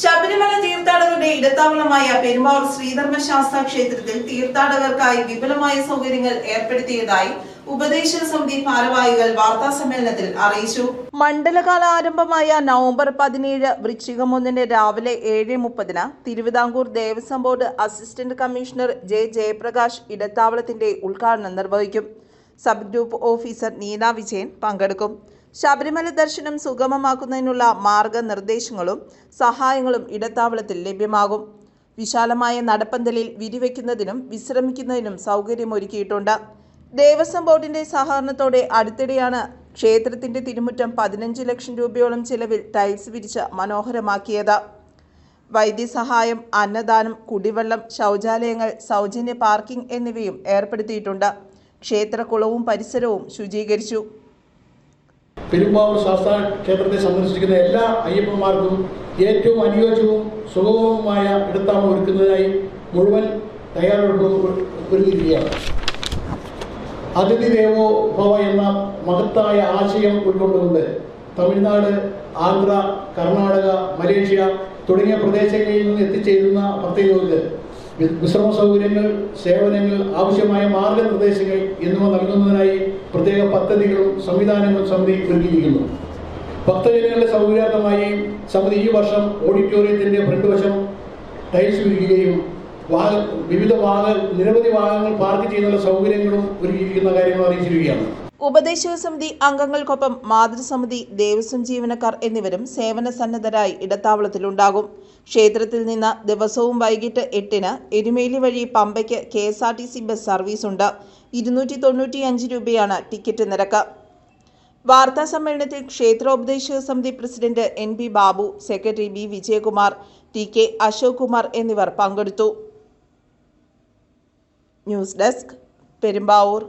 ശബരിമല തീർത്ഥാടകരുടെ ഇടത്താവളമായ പെരുമ്പാവൂർ ശ്രീധർമ്മശാസ്ത്ര ക്ഷേത്രത്തിൽ തീർത്ഥാടകർക്കായി വിപുലമായ സൗകര്യങ്ങൾ ഏർപ്പെടുത്തിയതായി ഉപദേശക സമിതി ഭാരവാഹികൾ വാർത്താ സമ്മേളനത്തിൽ അറിയിച്ചു. മണ്ഡലകാല ആരംഭമായ നവംബർ പതിനേഴ് വൃശ്ചികം ഒന്നിന് രാവിലെ ഏഴ് മുപ്പതിന് Thiruvithamkoor Devaswom board assistant commissioner J Jayaprakash ഇടത്താവളത്തിന്റെ ഉദ്ഘാടനം നിർവഹിക്കും. Sub group officer Neena Vijayan പങ്കെടുക്കും. ശബരിമല ദർശനം സുഗമമാക്കുന്നതിനുള്ള മാർഗനിർദ്ദേശങ്ങളും സഹായങ്ങളും ഇടത്താവളത്തിൽ ലഭ്യമാകും. വിശാലമായ നടപ്പന്തലിൽ വിരിവെക്കുന്നതിനും വിശ്രമിക്കുന്നതിനും സൗകര്യമൊരുക്കിയിട്ടുണ്ട്. ദേവസ്വം ബോർഡിന്റെ സഹകരണത്തോടെ അടുത്തിടെയാണ് ക്ഷേത്രത്തിന്റെ തിരുമുറ്റം പതിനഞ്ച് ലക്ഷം രൂപയോളം ചിലവിൽ ടൈൽസ് വിരിച്ച് മനോഹരമാക്കിയത്. വൈദ്യസഹായം അന്നദാനം കുടിവെള്ളം ശൗചാലയങ്ങൾ സൗജന്യ പാർക്കിംഗ് എന്നിവയും ഏർപ്പെടുത്തിയിട്ടുണ്ട്. ക്ഷേത്രക്കുളവും പരിസരവും ശുചീകരിച്ചു. പെരുമ്പാവൂർ ശാസ്ത്ര ക്ഷേത്രത്തെ സന്ദർശിക്കുന്ന എല്ലാ അയ്യപ്പന്മാർക്കും ഏറ്റവും അനുയോജ്യവും സുഗമവുമായ ഇടത്താമം ഒരുക്കുന്നതിനായി മുഴുവൻ തയ്യാറെടുപ്പും ഒരുങ്ങിയിരിക്കുകയാണ് അതിഥി ദേവോ ഭവ എന്ന മഹത്തായ ആശയം ഉൾക്കൊണ്ടുകൊണ്ട് തമിഴ്നാട് ആന്ധ്ര കർണാടക മലേഷ്യ തുടങ്ങിയ പ്രദേശങ്ങളിൽ നിന്ന് എത്തിച്ചേരുന്ന ഭക്തജോർക്ക് വി- വിശ്രമ സൗകര്യങ്ങൾ സേവനങ്ങൾ ആവശ്യമായ മാർഗനിർദ്ദേശങ്ങൾ എന്നിവ നൽകുന്നതിനായി പ്രത്യേക പദ്ധതികളും സംവിധാനങ്ങളും സമിതി ഒരുക്കിയിരിക്കുന്നു. ഭക്തജനങ്ങളുടെ സൗകര്യാർത്ഥമായി സമിതി ഈ വർഷം ഓഡിറ്റോറിയത്തിന്റെ ഫ്രണ്ട് വശം ടൈൽസ് വിരിക്കുകയും വാഹ വിവിധ വാഹ നിരവധി വാഹനങ്ങൾ പാർക്ക് ചെയ്യുന്ന സൗകര്യങ്ങളും ഒരുക്കിയിരിക്കുന്ന കാര്യങ്ങൾ അറിയിച്ചിരിക്കുകയാണ്. ഉപദേശക സമിതി അംഗങ്ങൾക്കൊപ്പം മാതൃസമിതി ദേവസ്വം ജീവനക്കാർ എന്നിവരും സേവന സന്നദ്ധരായി ഇടത്താവളത്തിലുണ്ടാകും. ക്ഷേത്രത്തിൽ നിന്ന് ദിവസവും വൈകിട്ട് എട്ടിന് എരുമേലി വഴി പമ്പയ്ക്ക് K S R T C bus സർവീസുണ്ട്. ഇരുന്നൂറ്റി തൊണ്ണൂറ്റിയഞ്ച് രൂപയാണ് ടിക്കറ്റ് നിരക്ക്. വാർത്താ സമ്മേളനത്തിൽ ക്ഷേത്രോപദേശക സമിതി president N P Babu secretary B Vijayakumar T K Ashok Kumar എന്നിവർ പങ്കെടുത്തു. News desk Perumbavoor.